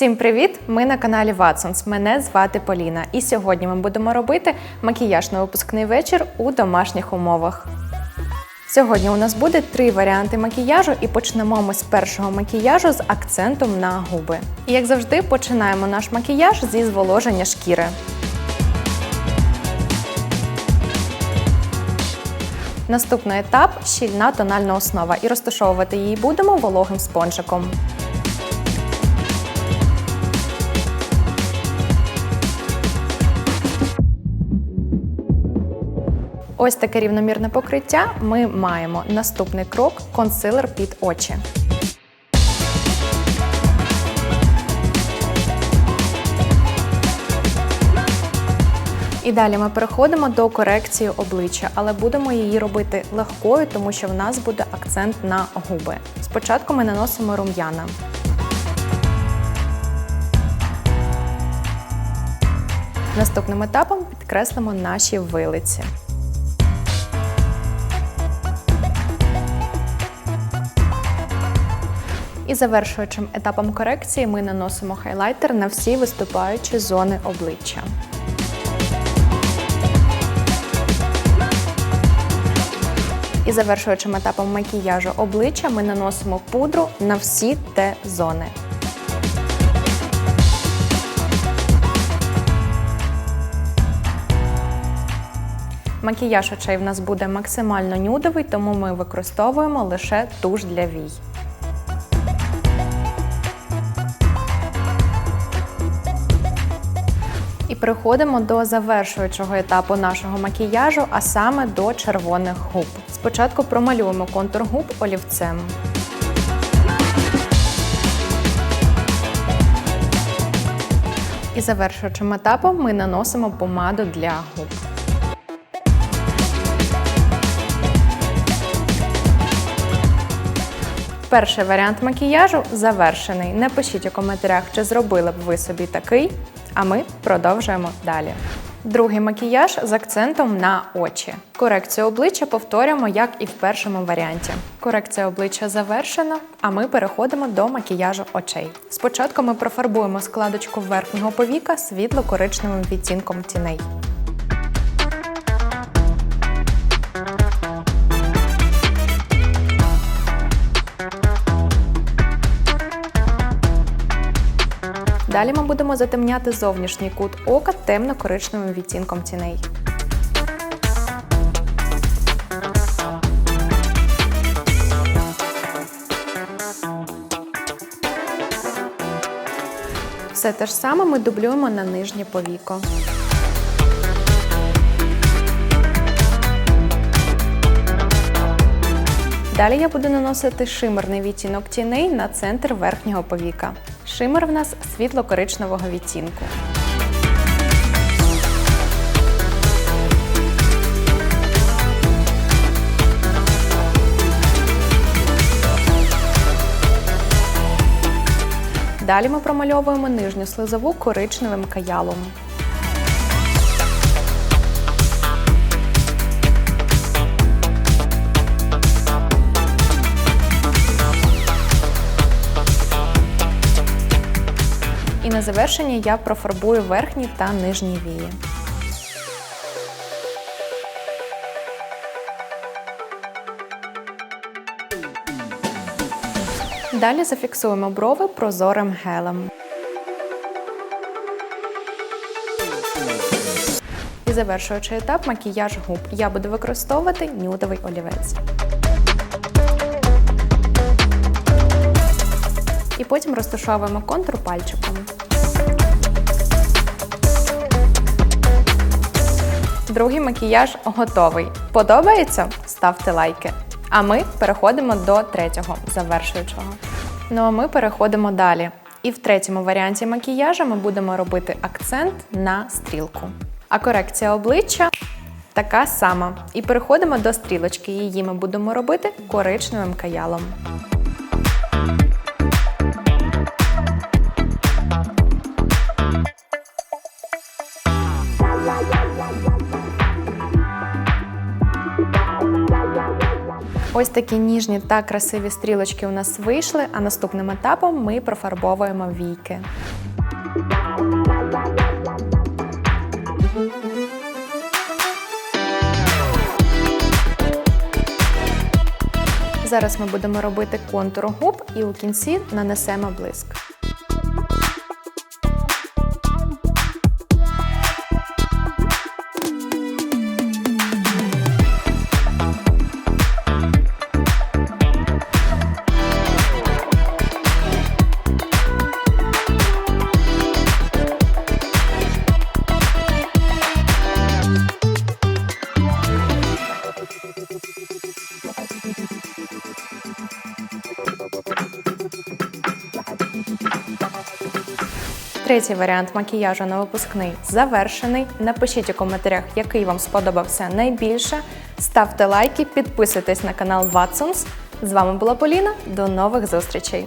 Всім привіт! Ми на каналі Watsons. Мене звати Поліна. І сьогодні ми будемо робити макіяж на випускний вечір у домашніх умовах. Сьогодні у нас буде три варіанти макіяжу, і почнемо ми з першого макіяжу з акцентом на губи. І як завжди, починаємо наш макіяж зі зволоження шкіри. Наступний етап щільна тональна основа, і розташовувати її будемо вологим спонжиком. Ось таке рівномірне покриття ми маємо. Наступний крок консилер під очі. І далі ми переходимо до корекції обличчя, але будемо її робити легкою, тому що в нас буде акцент на губи. Спочатку ми наносимо рум'яна. Наступним етапом підкреслимо наші вилиці. І завершуючим етапом корекції ми наносимо хайлайтер на всі виступаючі зони обличчя. І завершуючим етапом макіяжу обличчя ми наносимо пудру на всі Т-зони. Макіяж очей в нас буде максимально нюдовий, тому ми використовуємо лише туш для вій. І переходимо до завершуючого етапу нашого макіяжу, а саме до червоних губ. Спочатку промалюємо контур губ олівцем. І завершуючим етапом ми наносимо помаду для губ. Перший варіант макіяжу завершений. Не пишіть у коментарях, чи зробили б ви собі такий, а ми продовжуємо далі. Другий макіяж з акцентом на очі. Корекцію обличчя повторюємо, як і в першому варіанті. Корекція обличчя завершена, а ми переходимо до макіяжу очей. Спочатку ми профарбуємо складочку верхнього повіка світло-коричневим відтінком тіней. Далі ми будемо затемняти зовнішній кут ока темно-коричневим відтінком тіней. Все те ж саме ми дублюємо на нижнє повіко. Далі я буду наносити шимерний відтінок тіней на центр верхнього повіка. Шимер в нас світло-коричневого відтінку. Далі ми промальовуємо нижню слизову коричневим каялом. На завершення я профарбую верхні та нижні вії. Далі зафіксуємо брови прозорим гелем. І завершуючий етап макіяж губ. Я буду використовувати нюдовий олівець. І потім розташовуємо контур пальчиком. Другий макіяж готовий. Подобається? Ставте лайки. А ми переходимо до третього, завершуючого. Ну а ми переходимо далі. І в третьому варіанті макіяжу ми будемо робити акцент на стрілку. А корекція обличчя така сама. І переходимо до стрілочки. Її ми будемо робити коричневим каялом. Ось такі ніжні та красиві стрілочки у нас вийшли, а наступним етапом ми профарбовуємо війки. Зараз ми будемо робити контур губ і у кінці нанесемо блиск. Третій варіант макіяжу на випускний завершений. Напишіть у коментарях, який вам сподобався найбільше. Ставте лайки, підписуйтесь на канал Watsons. З вами була Поліна. До нових зустрічей!